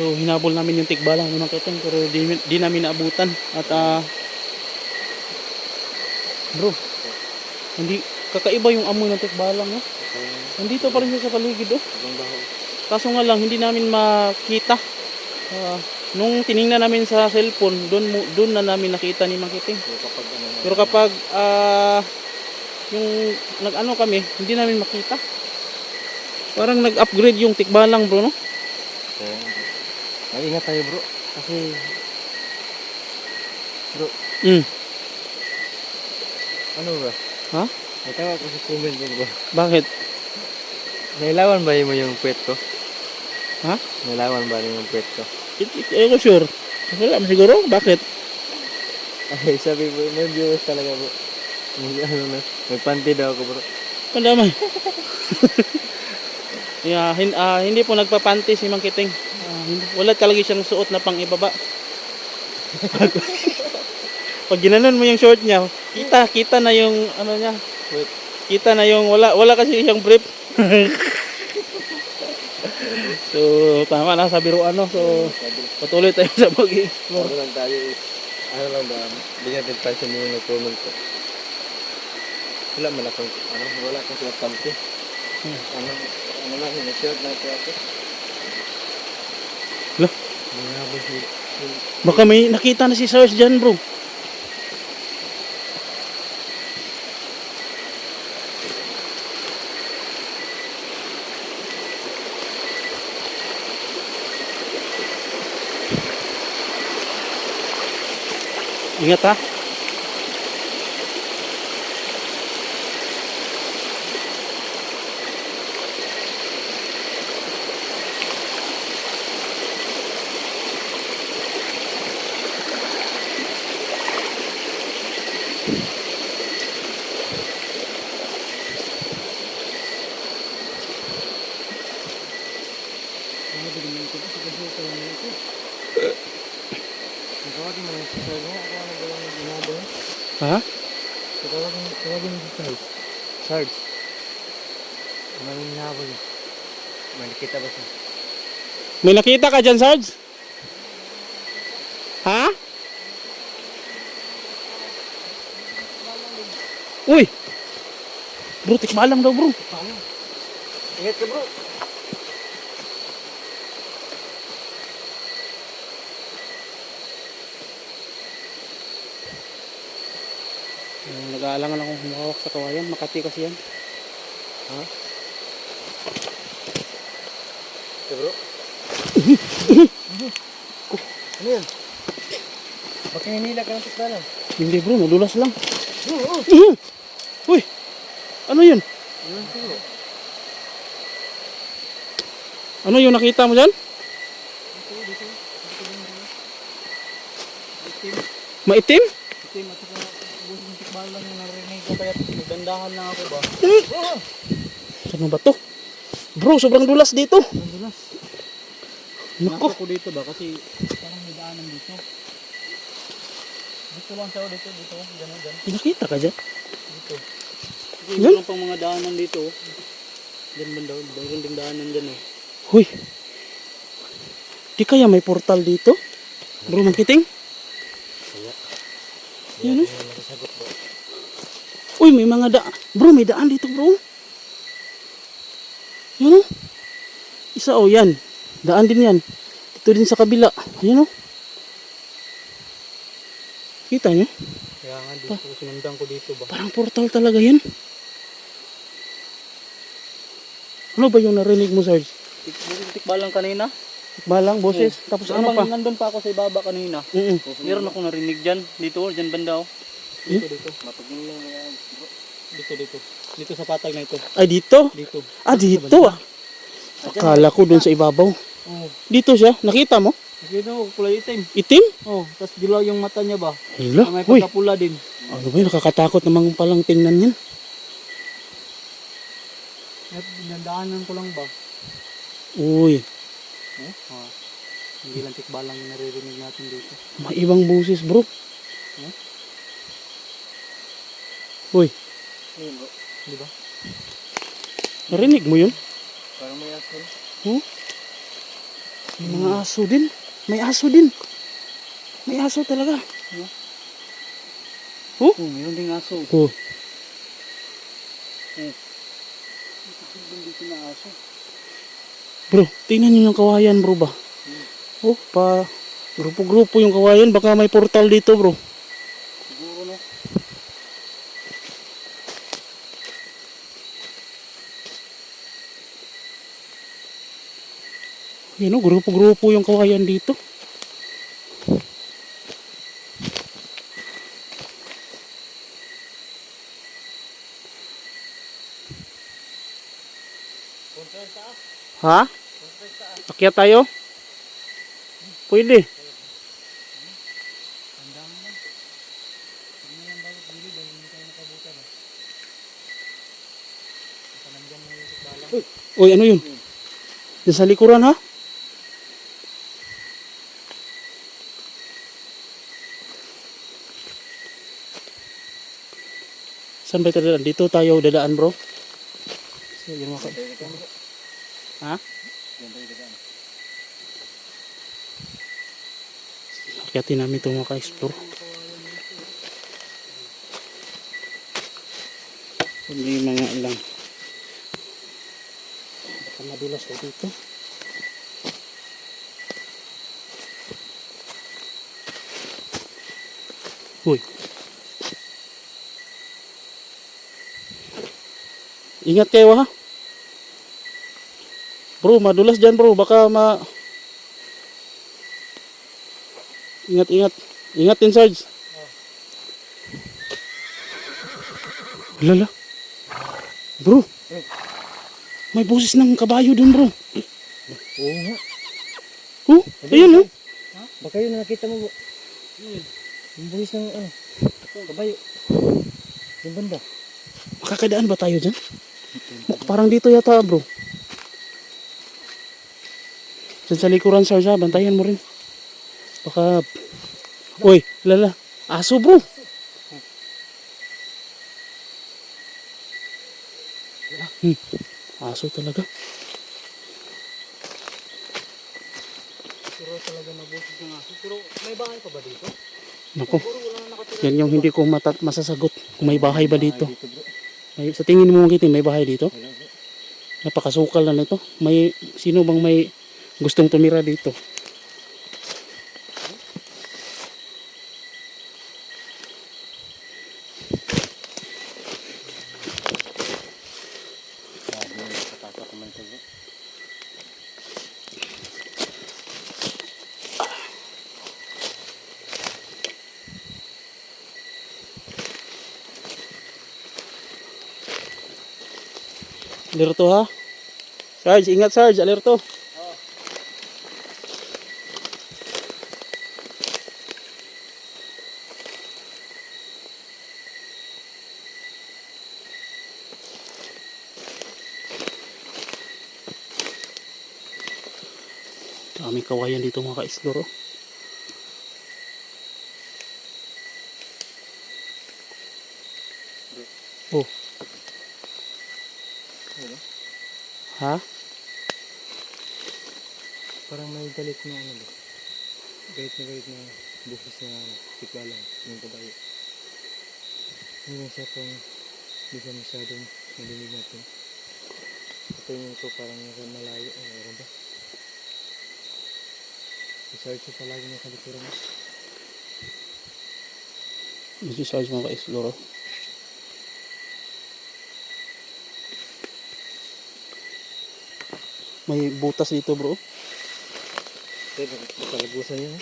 So hinabol namin yung tikbalang mga kiteng pero di, di namin naabutan. At ah bro, hindi kakaiba yung amoy ng tikbalang no? Nandito pa rin siya sa paligid oh. Kaso nga lang hindi namin makita. Ah, nung tiningnan namin sa cellphone, doon doon na namin nakita ni na. Pero kapag ah yung nag-ano kami, hindi namin makita. Parang nag-upgrade yung tikbalang bro no? Kaya, Mag-ingat tayo bro. Kasi Mm. ano ba? Ha? Natawa ko sa comment mo bro. Bakit? Nailawan ba mo yung pet ko? Ha? Nailawan ba yung pet ko? Hindi ko sure. Wala siguro. Bakit? Ay, sabi mo, may viewers talaga bro. May, ano na, may panty daw ako bro. Pandamay. yeah, hin- ah, hindi po nagpapanty si Mang Kiting. Wala talaga siyang suot na pang ibaba. Pag ginanon mo yung short niya, kita, kita na yung ano niya. Wait. Kita na yung wala wala kasi siyang brief. so, tama na sa biruan no. So, patuloy tayo sa pag-explore. ano lang tayo is, ano lang ba, hindi natin pansin yung nag-comment ko. Wala man akong, ano, wala akong panty. Hmm. Ano, ano lang, hinashort lang ko ako. Si- Baka may nakita na si Sarge dyan, bro. Ingat ha. Tawagin mo na si Sir mo, ako ano ba yung ginagawa? Ha? Tawagin, tawagin mo si Sarge. Sarge. Ano yung hinahabol niya? May nakita ba siya? May nakita ka dyan, Sarge? Ha? Uy! Bro, tikbalang daw, bro. Ingat ka bro! Uh, Nag-aalangan akong humawak sa kawayan. Makati kasi yan. Ha? Okay bro? Ano yan? Baka hinila ka ng tikbalang. Hindi, bro. Nadulas lang. Oo. Mhm! Uy! Ano yun? Ano bro? Yung nakita mo dyan? Lang bro. Maitim? Itim at saka buong yung tikbalang yung narinig ko kaya nagdandahan lang ako ba? Saan ba to? Bro, sobrang dulas dito. Ang dulas. Nako. ko dito ba kasi parang may daanan dito. Dito lang siya, oh, dito, dito, gano'n, gano'n, May nakita ka dyan? dito. Kasi Yan? meron pang mga daanan dito. oh. Diyan banda, mayroon ding daanan dyan eh. Huy! Di kaya may portal dito? Bro, mangkiting? Kaya. Yan, oh. Uy, may mga daan. Bro, may daan dito, bro. Yan o. Isa o, yan. Daan din yan. Ito din sa kabila. Ayan o. Kita nyo? Kaya nga dito, sinundan ko dito ba? Parang portal talaga yan. Ano ba yung narinig mo, Sarge? Tik- Tikbalang kanina. Balang, boses. Tapos ano pa? Nandun pa ako sa ibaba kanina. Mm Meron akong narinig dyan. Dito, dyan banda oh. Dito, dito. Yan. Dito, dito. Dito sa patag na ito. Ay, dito? Dito. Ah, dito ah. Akala ko dun sa ibabaw. Oh. Dito siya. Nakita mo? Dito, kulay itim. Itim? Oh, tapos dilaw yung mata niya ba? Hala, May pagkapula din. Ano ba yun? Nakakatakot namang palang tingnan yan. At dinadaanan ko lang ba? Uy, Oh, ah. Hindi lang tikbalang yung naririnig natin dito. may ibang busis bro. Hmm? Uy, Ayun bro. Di ba? narinig mo yun? Parang may asin. Hmm? May mga aso din. May aso din. May aso talaga. Oh, meron ding aso. Oh. Dito na aso. Bro, tingnan niyo yung kawayan bro ba? Oh, pa grupo-grupo yung kawayan. Baka may portal dito bro. Siguro no. Yun oh, grupo-grupo yung kawayan dito. Ha? Akyat tayo? Pwede. Uy, ano yun? Diyan sa likuran ha? Saan ba tayo dadaan? Dito tayo dadaan bro. So, yung mga Ha? Akyatin namin itong mga ka-explore. Hindi mga lang. Baka madulas ko dito. Uy. Ingat kayo ha. Bro, madulas dyan bro. Baka ma... Ingat, ingat. Ingat din, Sarge. Lala. Bro. May boses ng kabayo dun, bro. Oo nga. Oh, ayun, oh. Baka yun nakita mo. bro. Yung buhis ng ano. Kabayo. Yung banda. Makakadaan ba tayo dyan? Parang dito yata, bro. Diyan sa likuran, Sarge, ha? Bantayan mo rin. Baka... Uy, lala. Aso, bro. Hmm. Aso talaga. Pero talaga nabusis ng aso. Pero may bahay pa ba dito? Nako, yan yung hindi ko matat masasagot kung may bahay ba dito. May, sa tingin mo, Kitty, may bahay dito? Napakasukal na nito. May, sino bang may gustong tumira dito? Alerto ha? Sarge, ingat Sarge, alerto. Daming kawayan dito mga ka-explore. oh. Oh. Ano? Ha? Parang may galit na ano bro. Galit na galit na buhis na tikbalang yung kabayo. Hindi na siya pang hindi siya masyadong nalinig natin. Patingin ko parang nasa malayo. Ano meron ba? I-search ko palagi na sa likuran. Sarge mga ka-explore. May butas dito bro. Pero nakalagusan niya. ha?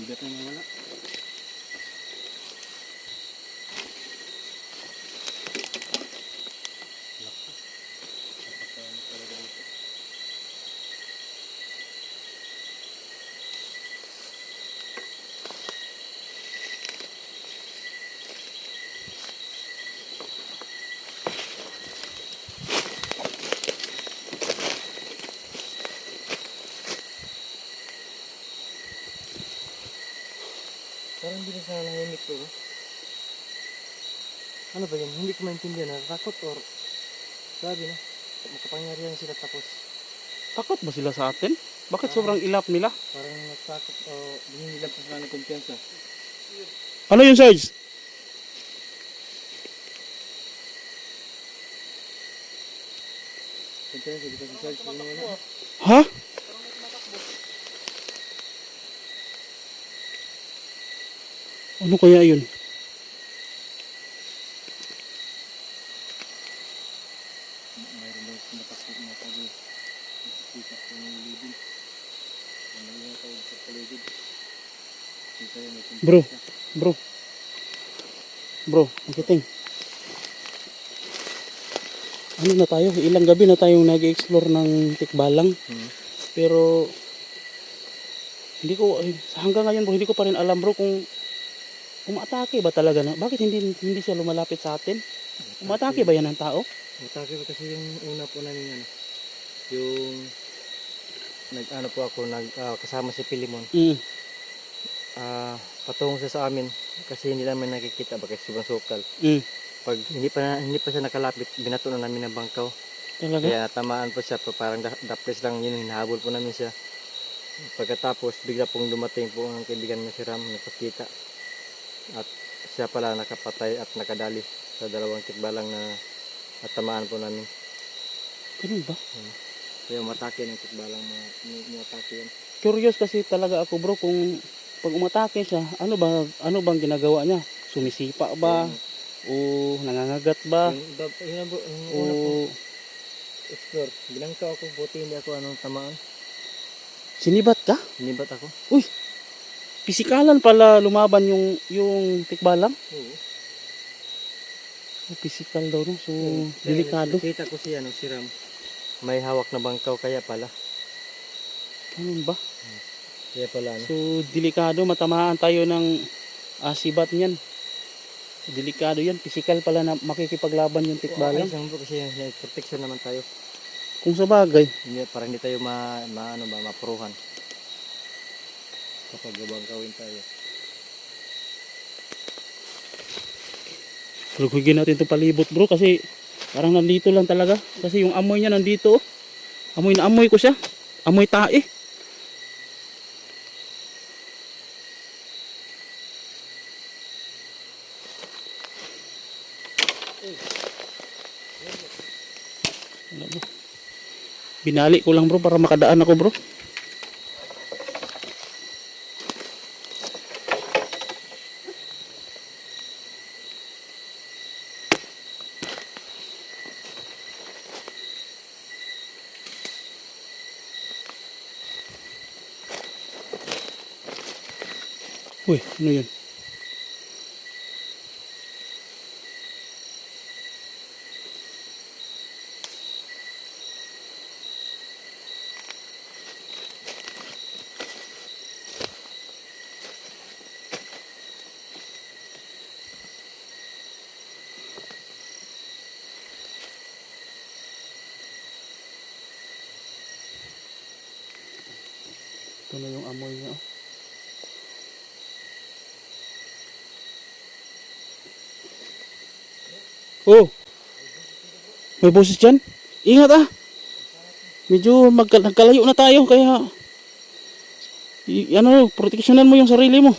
Hindi tayo to. no? Ano ba yan? Hindi ko maintindihan. Natatakot or... Grabe na. Makapangyarihan sila tapos... Takot ba sila sa atin? Bakit sobrang ilap nila? Parang natakot o hindi nila pa ng kumpiyansa. Ano yun, Sarge? Kumpiyansa, di ba si Sarge? Ano wala? Ha? Ano kaya yun? Mayroon daw matakot na tabi. Nakikita ko ng libin. Yung tawag sa paligid. Kita yun, may kumpiyansa. Bro. Bro. Bro, makiting. Ano na tayo? Ilang gabi na tayong nag-explore ng Tikbalang. Hmm. Pero hindi ko hanggang ngayon bro, hindi ko pa rin alam bro kung umatake ba talaga na bakit hindi hindi siya lumalapit sa atin umatake ba yan ng tao Matake ba kasi yung una po namin ano, yung nag ano po ako nag ah, kasama si Pilimon. mm. Ah, patungo siya sa amin kasi hindi namin nakikita ba kasi sobrang sukal. Mm. Pag hindi pa na- hindi pa siya nakalapit, binato na namin ng bangkaw. talaga Kaya tamaan po siya, pa- parang da- daples lang yun, hinahabol po namin siya. Pagkatapos, bigla pong dumating po ang kaibigan niya si Ram, nagpakita. At siya pala nakapatay at nakadali sa dalawang tikbalang na at tamaan po namin. ganun ba Kaya umatake ng tikbalang mga umatake yan. curious kasi talaga ako bro kung pag umatake siya ano ba ano bang ginagawa niya sumisipa ba o nangangagat ba Yung iba, yun ang bu- yung o explore. Binangka ako, buti hindi ako anong tamaan. sinibat ka Hinibat ako. Pisikalan pala lumaban yung yung tikbalang Oo. pisikal daw no so Oo. delikado Kita ko si, ano, si Ram. May hawak na bangkaw kaya pala. ganun ba Kaya pala ano. So, delikado, matamaan tayo ng asibat niyan. Delikado yan, physical pala na makikipaglaban yung tikbalang. Ayos lang bro kasi protection naman tayo. Kung sa bagay, Hindi, para hindi tayo ma, ma ano ba, mapuruhan. Kapag gawin tayo. lugugin natin itong palibot bro kasi parang nandito lang talaga. Kasi yung amoy niya nandito. oh. Amoy na amoy ko siya. Amoy tae. Binali ko lang bro para makadaan ako bro. Ui, nó yên. Ito na yung amoy niya. oh. Oh. May boses dyan. Ingat ah. Medyo magka- nagkalayo na tayo kaya ano, proteksyonan mo yung sarili mo.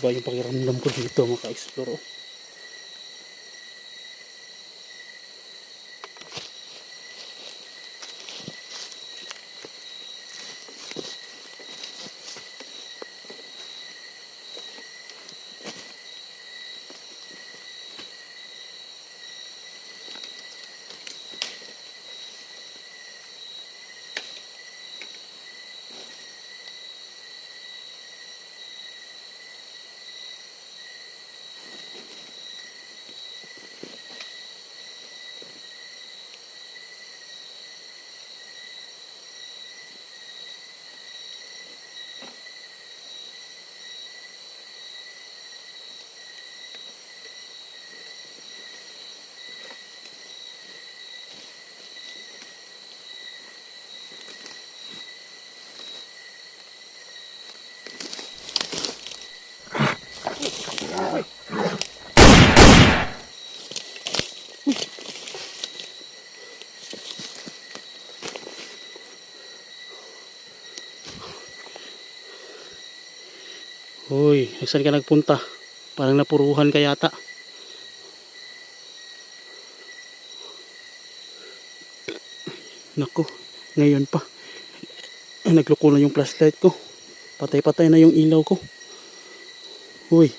Iba yung pakiramdam ko dito mga ka-explore. oh. Uy, saan ka nagpunta? Parang napuruhan ka yata. Nako, ngayon pa. Ay, nagloko na yung flashlight ko. Patay-patay na yung ilaw ko. Uy,